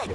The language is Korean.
핫!